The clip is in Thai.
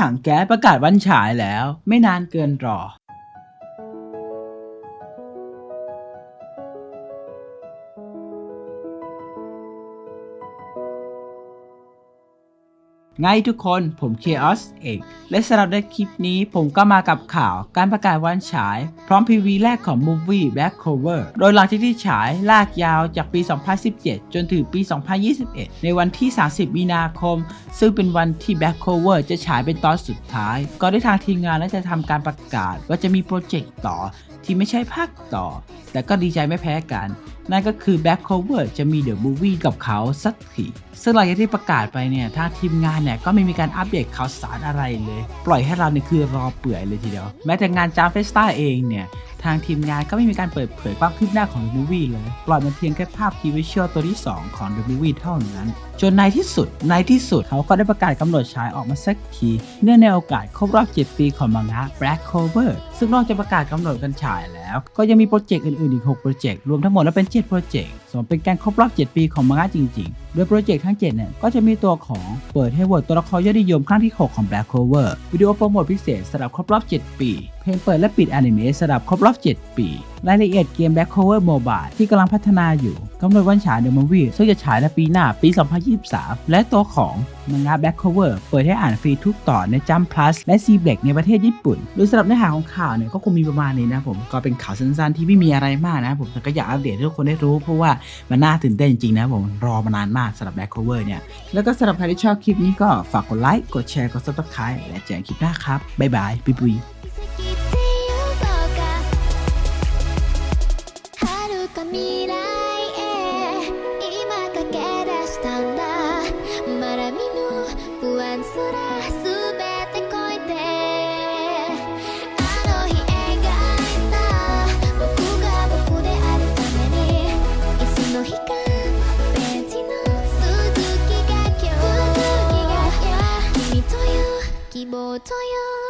ถังแก๊สประกาศวันฉายแล้ว ไม่นานเกินรอ ไงทุกคนผมเคออสเองและสำหรับในคลิปนี้ผมก็มากับข่าวการประกาศวันฉาย พร้อมพีวีแรกของ Movie Black Clover โดยหลังจากที่ฉายลากยาวจากปี 2017 จนถึงปี 2021 ในวันที่ 30 มีนาคม ซึ่งเป็นวันที่ Black Clover จะฉายเป็นตอนสุดท้าย ก็ได้ทางทีมงานและจะทำการประกาศว่าจะมีโปรเจกต์ต่อที่ไม่ใช่ภาคต่อ แต่ก็ดีใจไม่แพ้กัน นั่นก็คือ Back Cover จะมีเดอะมูวี่กับเขาสักทีซึ่งหลังจากที่ประกาศไปเนี่ยทางทีมงานเนี่ยก็ไม่มีการอัปเดตข่าวสารอะไรเลย ปล่อยให้เราเนี่ยคือรอเปื่อยเลยทีเดียว แม้แต่งานจามเฟสต้าเองเนี่ยทางทีมงานก็ไม่มีการเปิดเผยความคืบหน้าของ The Movie เลย ปล่อยมาเพียงแค่ภาพทีวิชวลตัวที่ 2 ของ The Movie เท่านั้น จนในที่สุด ในที่สุดเขาก็ได้ประกาศกำหนดฉายออกมาสักที เนื่องในโอกาสครบรอบ 7 ปีของมังงะ Black Clover ซึ่งนอกจากประกาศกำหนดกันฉายแล้ว ก็ยังมีโปรเจกต์อื่นๆอีก6โปรเจกต์รวมทั้งหมดแล้วเป็น7โปรเจกต์ มเป็นการครบรอบ 7 ปีของมังงะจริง ๆ โดยโปรเจกต์ทั้ง 7 เนี่ย ก็จะมีตัวของเปิดให้โหวตตัวละครยอดนิยมครั้งที่ 6 ของ Black Clover วิดีโอโปรโมทพิเศษสำหรับครบรอบ 7 ปี เพลงเปิดและปิดอนิเมะสำหรับครบรอบ 7 ปี รายละเอียดเกม Black Clover Mobile ที่กำลังพัฒนาอยู่กำหนดวันฉาย The Movie ซึ่งจะฉายในปีหน้าปี 2023 และตัวของมังงะ Black Cover เปิดให้อ่านฟรีทุกตอนใน Jump Plus และ C Black ในประเทศญี่ปุ่น โดยสำหรับเนื้อหาของข่าวเนี่ยก็คงมีประมาณนี้นะผมก็เป็นข่าวสั้นๆที่ไม่มีอะไรมากนะผมแต่ก็อยากอัปเดตให้ทุกคนได้รู้เพราะว่ามันน่าตื่นเต้นจริงๆนะผม รอมานานมากสำหรับ Black Cover เนี่ย แล้วก็สำหรับใครที่ชอบคลิปนี้ก็ฝากกดไลค์ กดแชร์ กด subscribe และเจอกันคลิปหน้าครับ บ๊ายบายปุยปุย 好きって言うのか遥か未来 木が今